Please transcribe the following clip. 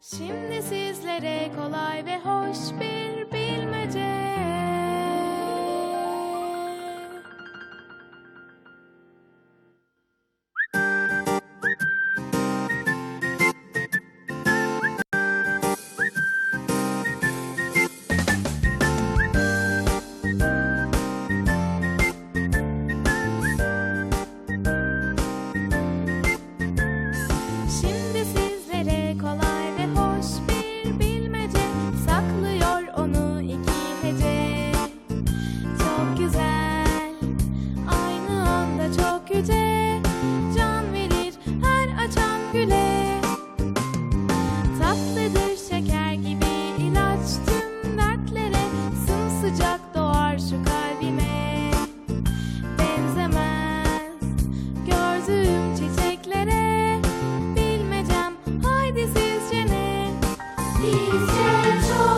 Şimdi sizlere kolay ve hoş bir bilmece. Şimdi güce can verir her açan güle. Tatlıdır şeker gibi ilaç tüm dertlere Sımsıcak doğar şu kalbime. Benzemez gördüğüm çiçeklere Bilmecem haydi sizce ne Bizce çok